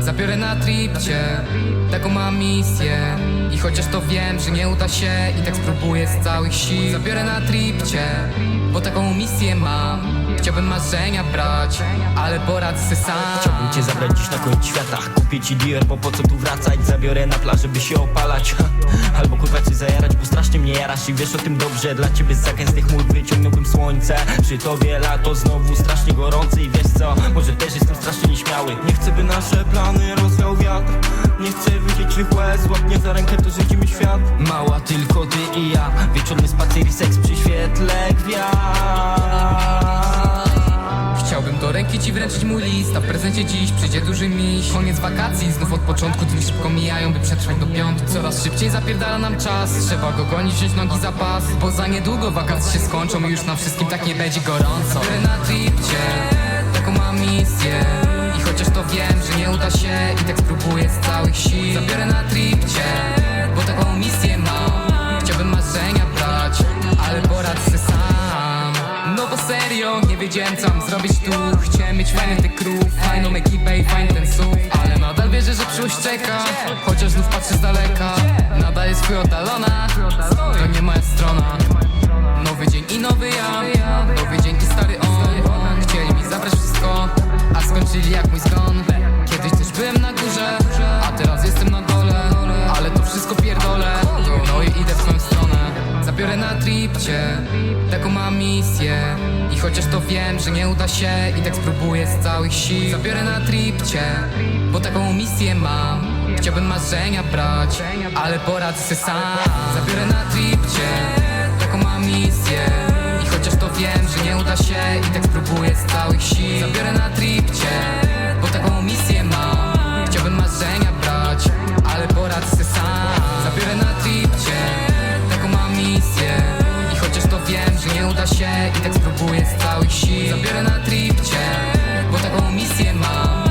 Zabiorę na tripcie, taką mam misję. I chociaż to wiem, że nie uda się I tak spróbuję z całych sił. Zabiorę na tripcie, bo taką misję mam. Chciałbym marzenia brać, ale poradzę se sam. Chciałbym cię zabrać dziś na koniec świata Kupię ci dealer, bo po co tu wracać? Zabiorę na plażę, by się opalać. Albo kurwa cię zajarać, bo strasznie mnie jarasz I wiesz o tym dobrze, dla ciebie z zagęstych chmur Wyciągnąłbym słońce. Przy tobie lato znowu strasznie gorące I wiesz co, może też jestem strasznie nieśmiały. Nie chcę by nasze plany rozwiał wiatr. Nie chcę twych łez, łap mnie za rękę, to życimy świat. Mała tylko ty i ja ręki ci wręczyć mój list A w prezencie dziś przyjdzie duży miś. Koniec wakacji, znów od początku Dni szybko mijają, by przetrwać do piątku. Coraz szybciej zapierdala nam czas Trzeba go gonić, wziąć nogi za pas. Bo za niedługo wakacje się skończą I już na wszystkim tak nie będzie gorąco. Biorę na tripcie, taką mam misję. I chociaż to wiem, że nie uda się I tak spróbuję z całych sił. Zabiorę na tripcie, bo taką misję mam serio, nie wiedziałem co mam zrobić tu. Chciałem mieć fajny ty crew, fajną ekipę i fajny ten SUV Ale nadal wierzę, że przyszłość czeka. Chociaż znów patrzę z daleka. Nadal jest chuj oddalona. To nie moja strona. Nowy dzień i nowy ja. Nowy dzień i stary on. Chcieli mi zabrać wszystko A skończyli jak mój zgon. Kiedyś też byłem na górze A teraz jestem na dole. Ale to wszystko pierdolę. No i idę w swoją stronę. Zabiorę na tripcie Taką mam misję I chociaż to wiem, że nie uda się I tak spróbuję z całych sił. Zabiorę na tripcie Bo taką misję mam. Chciałbym marzenia brać Ale poradzę sam. Zabiorę na tripcie Taką mam misję. I chociaż to wiem, że nie uda się I tak spróbuję z całych sił. Zabiorę na tripcie Bo się i tak spróbuję z całych sił Zabiorę na trip cię, bo taką misję mam.